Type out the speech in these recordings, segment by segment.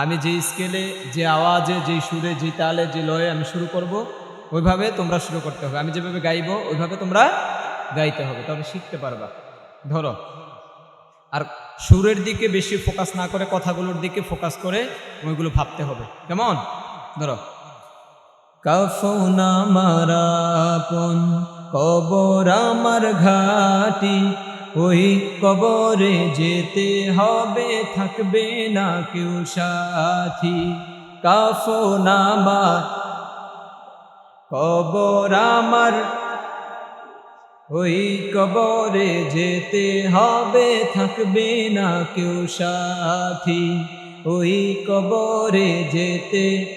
আমি যে স্কেলে, যে আওয়াজে, যে সুরে, যে তালে, যে লয়ে আমি শুরু করব, ওইভাবে তোমরা শুরু করতে হবে। আমি যেভাবে গাইব, ওইভাবে তোমরা গাইতে হবে। তবে শিখতে পারবা। ধরো, আর সুরের দিকে বেশি ফোকাস না করে কথাগুলোর দিকে ফোকাস করে ওইগুলো ভাবতে হবে। কেমন? ধরো, কাফন আমার আপন কবর আমার ঘাটি ওই কবরে যেতে হবে, থাকবে না কেউ সাথী। কাফন আমার কবর আমার। ওই কবরে যেতে হবে, থাকবে না কেউ সাথী। ওই কবরে যেতে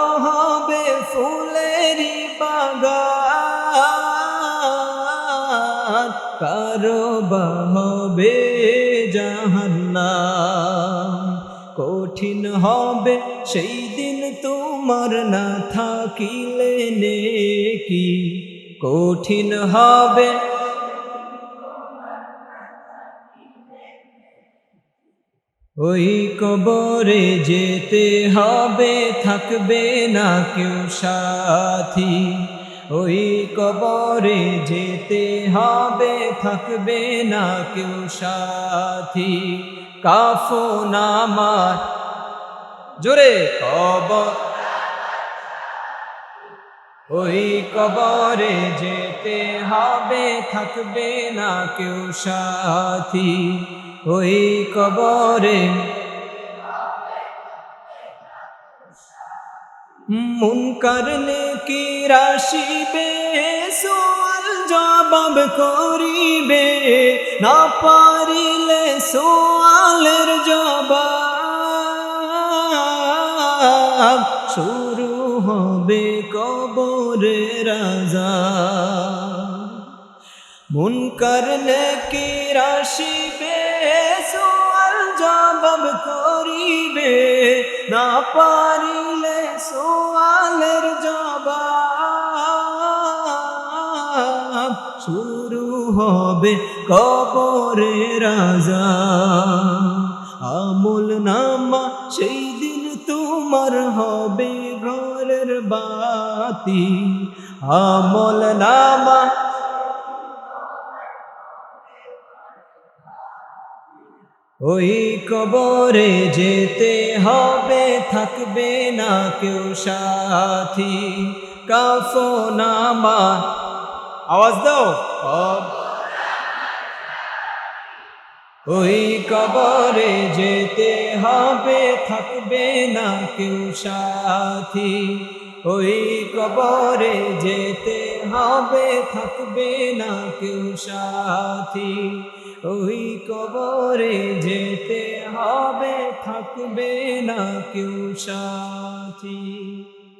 কারও বা হবে জাহান্নাম। কঠিন হবে সেই দিন তোমার না থাকিলে নেকি। কঠিন হবে ওই কবরে যেতে হবে, থাকবে না কেউ সাথী। ওই কবরে যেতে হবে, থাকবে না কেউ সাথী। কাফো নামার জোরে, কবর। ওই কবরে যেতে হবে, থাকবে না কেউ সাথী। ওই কবরে মুনকার কি রাশিবে সোয়াল জবাব করিবে, না পারিলে সোয়ালের জবাব। শুরু হবে কবরে রাজা। মুনকার কি রাশিবে সোয়াল জবাব করিবে, না পারিলে সোয়ালের শুরু হবে কবরে রাজা। আমল নামা সেই দিন তোমার হবে ঘরের বাতি। আমল নামা ওই কবরে যেতে হবে, থাকবে না কেউ সাথী। কাফো নামা আওয়াজ দাও। ওই কবরে যেতে হবে, থাকবে না কেউ সাথী। ওই কবরে যেতে হবে, থাকবে না কেউ সাথী। ওই কবরে যেতে হবে, থাকবে না কেউ সাথী।